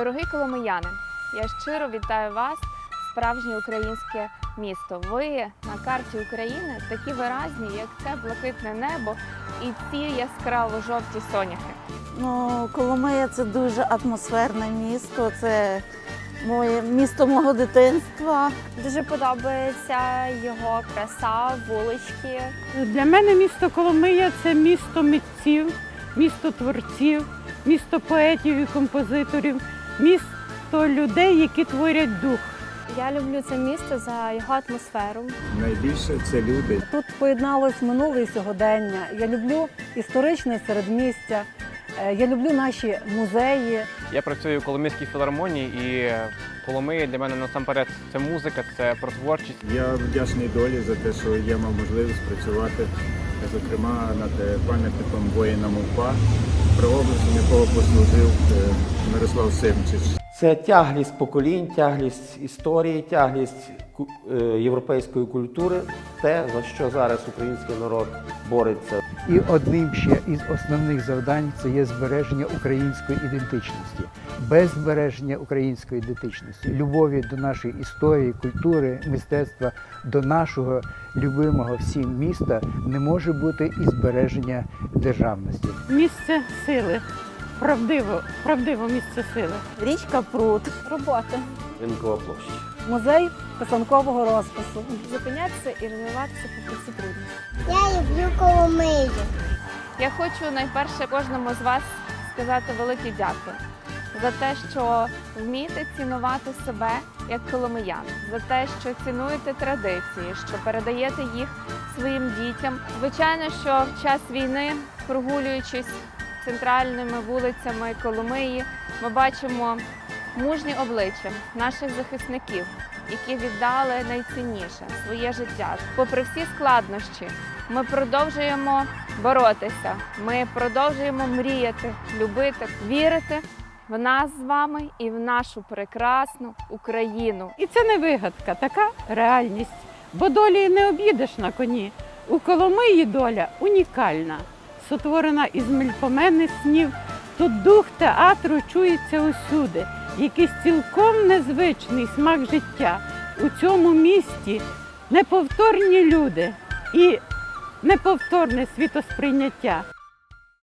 Дорогий коломияни, я щиро вітаю вас, справжнє українське місто. Ви на карті України такі виразні, як це блакитне небо і ці яскраво жовті соняхи. Ну, Коломия це дуже атмосферне місто. Це моє місто мого дитинства. Дуже подобається його краса, вулички. Для мене місто Коломия це місто митців, місто творців, місто поетів і композиторів, місто людей, які творять дух. Я люблю це місто за його атмосферу. Найбільше це люди. Тут поєдналось минуле і сьогодення. Я люблю історичне середмістя. Е, Я люблю наші музеї. Я працюю у Коломийській філармонії і Коломия для мене насамперед це музика, це про творчість. Я вдячний долі за те, що я мав можливість працювати, зокрема над пам'ятником воїнам УПА, прообразом якого послужив е, Мирослав Симчич. Це тяглість поколінь, тяглість історії, тяглість ку- е, європейської культури, те, за що зараз український народ бореться. І одним ще із основних завдань це є збереження української ідентичності. Без збереження української ідентичності, любові до нашої історії, культури, мистецтва, до нашого любимого всім міста не може бути і збереження державності. Місце сили, правдиво, правдиво місце сили. Річка Прут. Роботи. Ринкова площа. Музей писанкового розпису. Зупинятися і розвиватися попри всі труднощі. Я люблю Коломию. Я хочу найперше кожному з вас сказати велике дякую за те, що вмієте цінувати себе як коломиян, за те, що цінуєте традиції, що передаєте їх своїм дітям. Звичайно, що в час війни, прогулюючись центральними вулицями Коломиї, ми бачимо мужні обличчя наших захисників, які віддали найцінніше своє життя. Попри всі складнощі, ми продовжуємо боротися. Ми продовжуємо мріяти, любити, вірити в нас з вами і в нашу прекрасну Україну. І це не вигадка, така реальність. Бо долі не об'їдеш на коні. У Коломиї доля унікальна, сотворена із мельпоменних снів. Тут дух театру чується усюди, якийсь цілком незвичний смак життя. У цьому місті неповторні люди і неповторне світосприйняття.